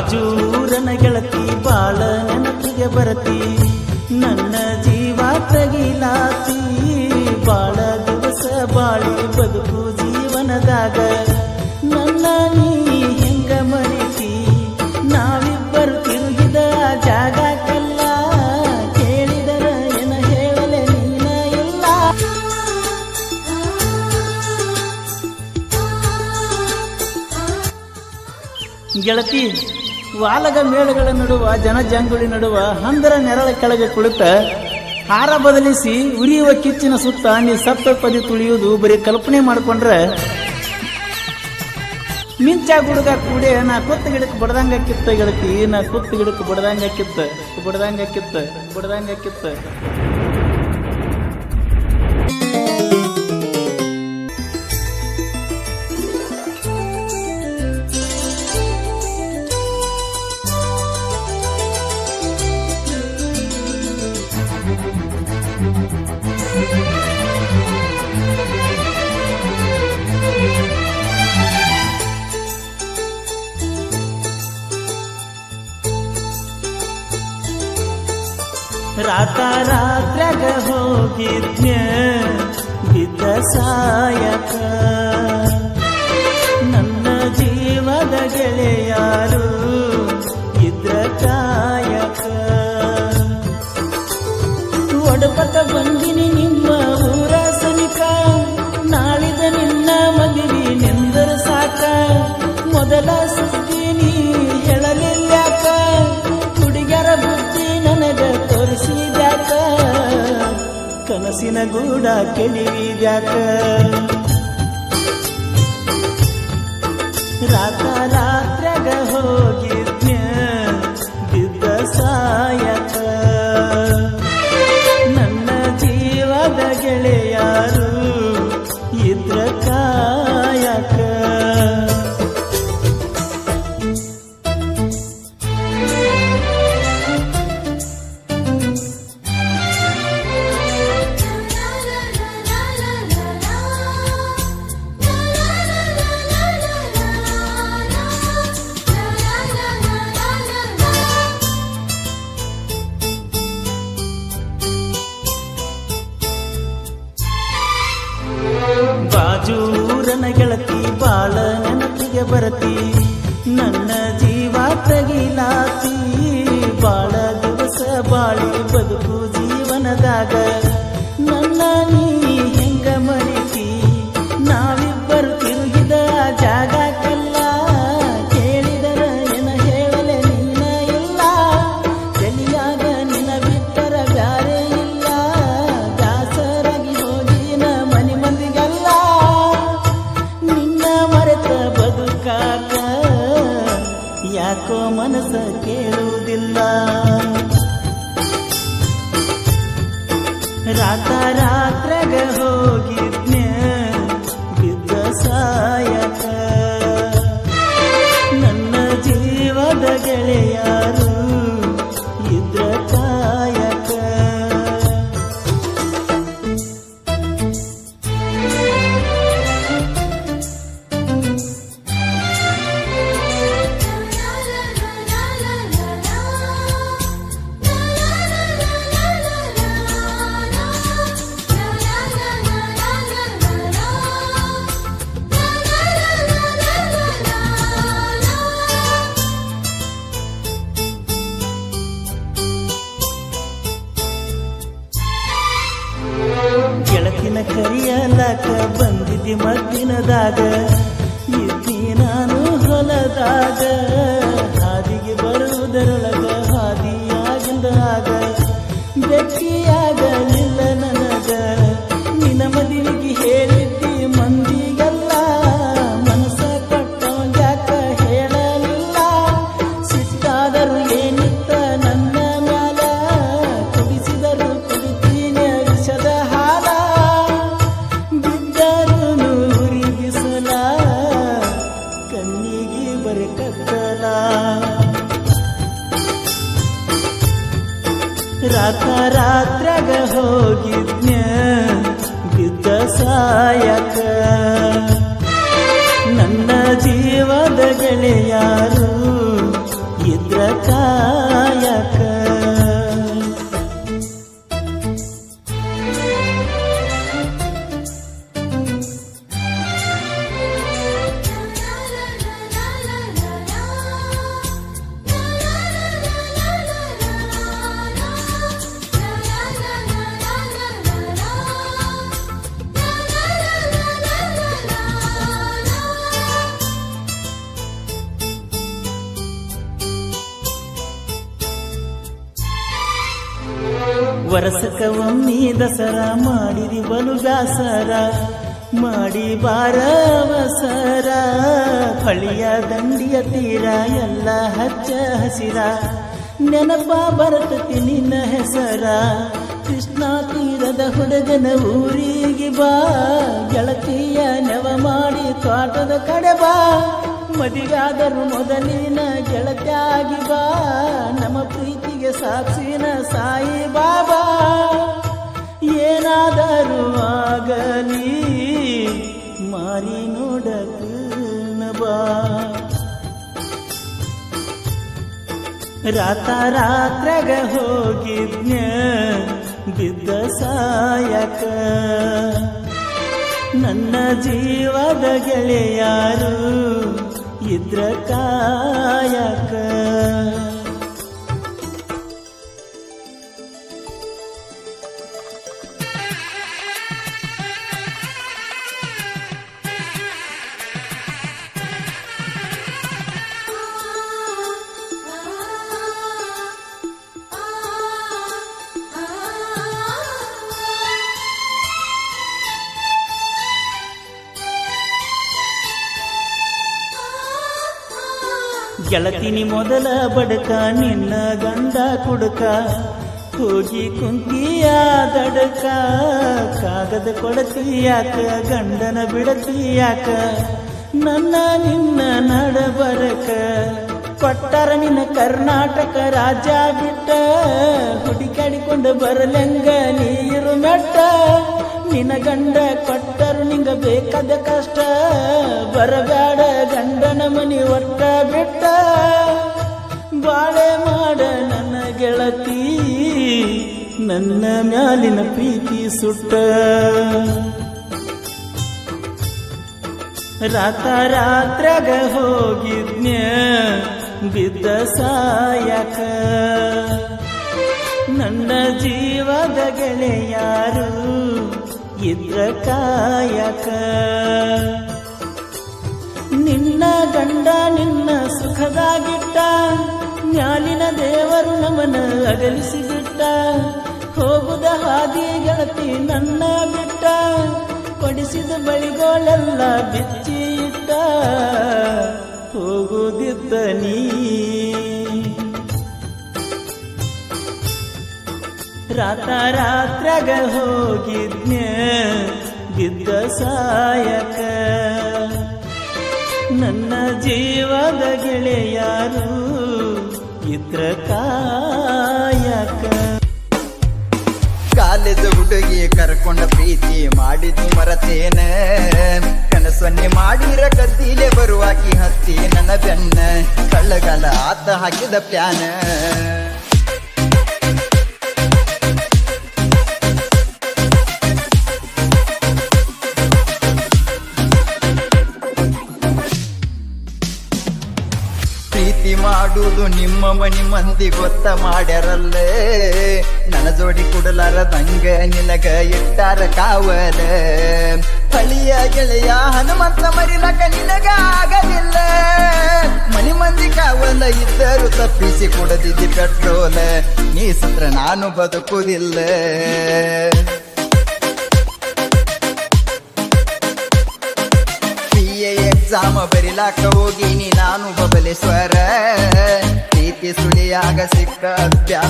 ಬಾಜೂರನ ಗೆಳತಿ ಬಾಳ ನೆನಪಿಗೆ ಬರತಿ. ನನ್ನ ಜೀವ ತಗಿಲಾತಿ. ಬಾಳ ದಿವಸ ಬಾಳಿ ಬದುಕು ಜೀವನದಾಗ. ನನ್ನ ನೀ ಹೆಂಗ ಮರಿತಿ? ನಾವಿಬ್ಬರು ತಿರುಗಿದ ಜಾಗಕ್ಕೆಲ್ಲ ಕೇಳಿದರ ಏನ ಇಲ್ಲ. ಗೆಳತಿ ವಾಲಗ ಮೇಳಗಳ ನಡುವ, ಜನಜಂಗುಳಿ ನಡುವ ಹಂದರ ನೆರಳ ಕೆಳಗೆ ಕುಳಿತ, ಹಾರ ಬದಲಿಸಿ ಉರಿಯುವ ಕಿಚ್ಚಿನ ಸುತ್ತ ನೀ ಸಪ್ತ ಪದಿ ತುಳಿಯುವುದು ಬರೀ ಕಲ್ಪನೆ ಮಾಡಿಕೊಂಡ್ರೆ ಮಿಂಚ ಗುಡುಗ ಕೂಡೆ, ನಾ ಕುತ್ತ ಗಿಡಕ್ಕೆ ಬಡ್ದಂಗ ಕಿತ್ತ ಗಿಡಕ್ಕೆ ನಾ ಕುತ್ತ ಗಿಡಕ್ಕೆ ಬಡ್ದಂಗ ಕಿತ್ತ, ಬಡದಂಗ ಕಿತ್ತ ಬಡದಂಗ ಕಿತ್ತ. ರಾತ ರಾತ್ರ್ಯಾಗ ಹೋಗಿದ್ನ್ಯ? ಬಿದ್ದ ಸಾಯಕ ನನ್ನ ಜೀವದ ಗೆಳೆಯಾರು ಇದ್ರ ಕಾಯಕ ಒಡಪತ ಬಂದಿನಿ ನಿಮ್ಮ ಊರ ಸನಿಕ. ನಾಳಿದ ನಿನ್ನ ಮದುವೆ ನಿಂದರ ಸಾಕ. ಮೊದಲ ಸುತ್ತೀನಿ ಹೇಳಲಿಲ್ಯಾಕ ಕನಸಿನ ಗೂಡ ಕೆಳಿವಿದ್ಯಾಕ ರಾತ ರಾತ್ರ್ಯಾಗ ಹೋಗಿದ್ನ್ಯ? ಬಿದ್ದ ಸಾಯಕ ಬರತಿ. ನನ್ನ ಜೀವ ತಗಿಲಾತಿ. ಕೇಳುವುದಿಲ್ಲ. ರಾತ ರಾತ್ರಗ ಹೋಗಿದ್ನ್ಯ ಬಿದ್ದ ಸಾಯಕ ಬಂದಿದ್ದಿ ಮದ್ದಿನದಾಗ ರಾತ ರಾತ್ರಗ ಹೋಗಿದ್ನ ಬಿದ್ದ ಸಾಯಕ. ನನ್ನ ಜೀವದ ಗೆಳೆಯಾರು ಇದ್ರ ಕಾಯಕ. ವರಸಕ ಒಮ್ಮಿ ದಸರಾ ಮಾಡಿರಿ ಬಲು ದಾಸರ ಮಾಡಿ ಬಾರವಸರ ಹಳಿಯ ದಂಡಿಯ ತೀರ ಎಲ್ಲ ಹಚ್ಚ ಹಸಿರ. ನೆನಪ ಬರತತಿ ನಿನ್ನ ಹೆಸರ. ಕೃಷ್ಣ ತೀರದ ಹುಡುಗನ ಊರಿಗೆ ಬಾ. ಗೆಳತಿಯ ನೆವ ಮಾಡಿ ತೋಟದ ಕಡೆ ಬಾ. ಮದಿಗಾದರೂ ಮೊದಲಿನ ಗೆಳತಿಯಾಗಿ ಬಾ. ನಮ್ಮ ಪ್ರೀತಿಗೆ ಸಾಕ್ಷಿನ ಸಾಯಿ ಬಾಬಾ, ಏನಾದರೂ ಆಗಲಿ, ಮಾರಿ ನೋಡಕ ಬಾ. ರಾತ ರಾತ್ರಗ ಹೋಗಿದ್ನ ಬಿದ್ದ ಸಾಯಕ. ನನ್ನ ಜೀವದ ಗೆಳೆಯಾರು ಇದ್ರ ಕಾಯಕ. ಗೆಳತಿನಿ ಮೊದಲ ಬಡಕ ನಿನ್ನ ಗಂಡ ಕುಡುಕ ಹೋಗಿ ಕುಂತಿಯ ದಡಕ ಕಾಗದ ಕೊಡತಿಯಾಕ ಗಂಡನ ಬಿಡತಿಯಾಕ ನನ್ನ ನಿನ್ನ ನಡಬರಕ ಕೊಟ್ಟರ ನಿನ್ನ ಕರ್ನಾಟಕ ರಾಜ್ಯ ಬಿಟ್ಟ ಹುಡುಕಾಡಿಕೊಂಡು ಬರಲೆಂಗ ನೀರು ಮೆಟ್ಟ ನಿನ್ನ ಗಂಡ ಕೊಟ್ಟರು ನಿಂಗ ಬೇಕಾದ ಕಷ್ಟ ಬರಬೇಡ ಗಂಡನ ಮನಿ ಒಟ್ಟ ಬಿಟ್ಟ. ಬಾಳೆ ಮಾಡ ನನ್ನ ಗೆಳತಿ, ನನ್ನ ಮ್ಯಾಲಿನ ಪ್ರೀತಿ ಸುಟ್ಟ. ರಾತ ರಾತ್ರಗ ಹೋಗಿದ್ನ್ಯ, ಬಿದ್ದ ಸಾಯಕ. ನನ್ನ ಜೀವದ ಗೆಳೆಯಾರು ಇದ್ರ ನಿನ್ನ ಗಂಡ ನಿನ್ನ ಸುಖದಾಗಿಟ್ಟ, ನ್ಯಾಲಿನ ದೇವರು ನಮನ ಅಗಲಿಸಿಬಿಟ್ಟ. ಹೋಗುದ ಹಾದಿ ಗೆಳತಿ ನನ್ನ ಬಿಟ್ಟ, ಕೊಡಿಸಿದ ಬಳಿಗೋಳೆಲ್ಲ ಬಿಚ್ಚಿಟ್ಟ. ಹೋಗುದಿದ್ದ ನೀ ರಾತ ರಾತ್ರಗ ಹೋಗಿದ್ನ್ಯ? ಬಿದ್ದ ಸಾಯಕ ನನ್ನ ಜೀವದ ಗೆಳೆಯಾರು ಇದ್ರ ಕಾಯಕ. ಕಾಲೇಜು ಹುಡುಗಿ ಕರ್ಕೊಂಡ ಪ್ರೀತಿ ಮಾಡಿದ್ದು ಮರತೇನ. ಕನಸನ್ನೆ ಮಾಡಿರ ಕತ್ತಿಲೆ ಬರುವಾಕಿ ಹತ್ತಿ ನನ್ನ ಬೆನ್ನ. ಕಳ್ಳಗಾಲ ಆತ ಹಾಕಿದ ಪ್ಯಾನ. ಪ್ರೀತಿ ಮಾಡುವುದು ನಿಮ್ಮ ಮನಿ ಮಂದಿ ಗೊತ್ತ ಮಾಡ್ಯಾರಲ್ಲೇ. ನನ್ನ ಜೋಡಿ ಕುಡಲಾರದಂಗ ನಿನಗ ಇಟ್ಟಾರ ಕಾವಲ. ಹಳಿಯ ಗೆಳೆಯ ಹನುಮಂತ ಮರಿಲಕ ನಿನಗ ಆಗಲಿಲ್ಲ. ಮನಿ ಮಂದಿ ಕಾವಲ ಇದ್ದರು ತಪ್ಪಿಸಿ ಕೊಡದಿದ್ದಿ ಪೆಟ್ರೋಲ. ನೀ ಸತ್ರ ನಾನು ಬದುಕುವುದಿಲ್ಲ ಎಕ್ಸಾಮ್ ಬರಿಲಾಕ ಹೋಗಿನಿ ನಾನು ಬಬಲೇಶ್ವರ ಪ್ರೀತಿ ಸುಳಿಯಾಗ ಸಿಕ್ಕ ಅಭ್ಯಾಸ.